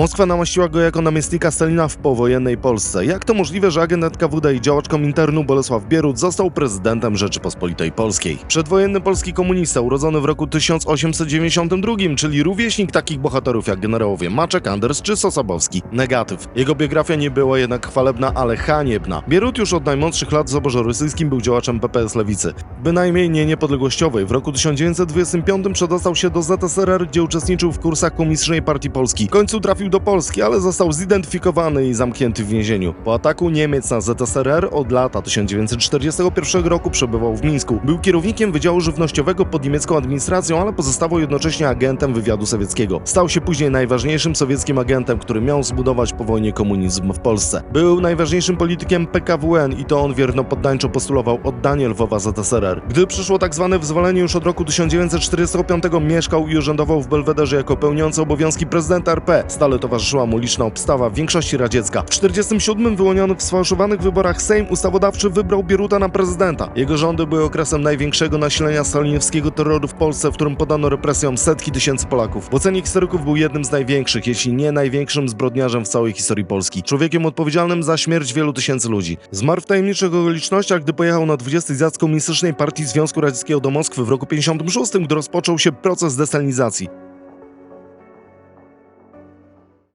Moskwa namaściła go jako namiestnika Stalina w powojennej Polsce. Jak to możliwe, że agent NKWD i działacz Kominternu Bolesław Bierut został prezydentem Rzeczypospolitej Polskiej? Przedwojenny polski komunista, urodzony w roku 1892, czyli rówieśnik takich bohaterów jak generałowie Maczek, Anders czy Sosabowski. Negatyw. Jego biografia nie była jednak chwalebna, ale haniebna. Bierut już od najmłodszych lat w zaborze rosyjskim był działaczem PPS Lewicy. Bynajmniej nie niepodległościowej. W roku 1925 przedostał się do ZSRR, gdzie uczestniczył w kursach Komunistycznej Partii Polski. W końcu trafił do Polski, ale został zidentyfikowany i zamknięty w więzieniu. Po ataku Niemiec na ZSRR od lata 1941 roku przebywał w Mińsku. Był kierownikiem Wydziału Żywnościowego pod niemiecką administracją, ale pozostawał jednocześnie agentem wywiadu sowieckiego. Stał się później najważniejszym sowieckim agentem, który miał zbudować po wojnie komunizm w Polsce. Był najważniejszym politykiem PKWN i to on wiernopoddańczo postulował oddanie Lwowa ZSRR. Gdy przyszło tak zwane wyzwolenie już od roku 1945 mieszkał i urzędował w Belwederze jako pełniący obowiązki prezydenta RP. Stale towarzyszyła mu liczna obstawa w większości radziecka. W 1947 wyłoniony w sfałszowanych wyborach Sejm Ustawodawczy wybrał Bieruta na prezydenta. Jego rządy były okresem największego nasilenia stalinowskiego terroru w Polsce, w którym podano represjom setki tysięcy Polaków. W ocenie historyków był jednym z największych, jeśli nie największym zbrodniarzem w całej historii Polski. Człowiekiem odpowiedzialnym za śmierć wielu tysięcy ludzi. Zmarł w tajemniczych okolicznościach, gdy pojechał na 20 zjazd Komunistycznej Partii Związku Radzieckiego do Moskwy w roku 56, gdy rozpoczął się proces destalinizacji.